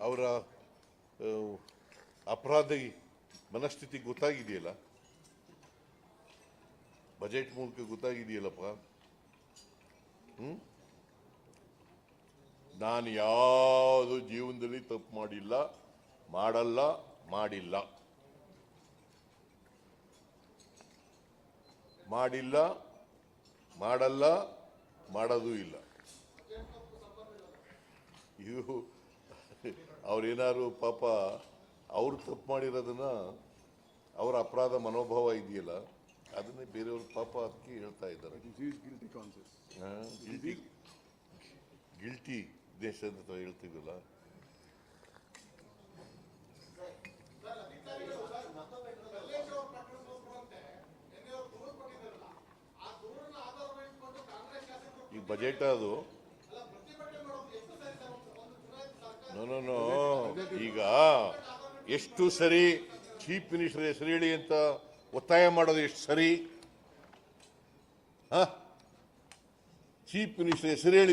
ಅವರ ಅಪರಾಧಿ ಮನಸ್ಥಿತಿ ಗೊತ್ತಾಗಿದೆಯಲ್ಲ? ಬಜೆಟ್ ಮೂಲಕ ಗೊತ್ತಾಗಿದೆಯಲ್ಲಪ್ಪ? ಹ್ಮ್? ನಾನು ಯಾವುದು ಜೀವನದಲ್ಲಿ ತಪ್ಪು ಮಾಡಿಲ್ಲ, ಮಾಡಲ್ಲ, ಮಾಡಿಲ್ಲ. ಮಾಡಿಲ್ಲ, ಮಾಡಲ್ಲ, ಮಾಡೋದೂ ಇಲ್ಲ. ಇದು ಅವ್ರೇನಾದ್ರು ಪಾಪ ಅವ್ರು ತಪ್ಪು ಮಾಡಿರೋದನ್ನ ಅವರ ಅಪರಾಧ ಮನೋಭಾವ ಇದೆಯಲ್ಲ ಅದನ್ನೇ ಬೇರೆಯವ್ರ ಪಾಪ ಅದಕ್ಕೆ ಹೇಳ್ತಾ ಇದ್ದಾರೆ. ಗಿಲ್ಟಿ ದೇಶ ಅಂತ ಹೇಳ್ತೀವಲ್ಲ ಈ ಬಜೆಟ್ ಅದು. ಈಗ ಎಷ್ಟು ಸರಿ ಚೀಫ್ ಮಿನಿಸ್ಟರ್ ಹೆಸರು ಹೇಳಿ ಅಂತ ಒತ್ತಾಯ ಮಾಡೋದು ಎಷ್ಟು ಸರಿ? ಚೀಫ್ ಮಿನಿಸ್ಟರ್ ಹೆಸರು ಹೇಳಿ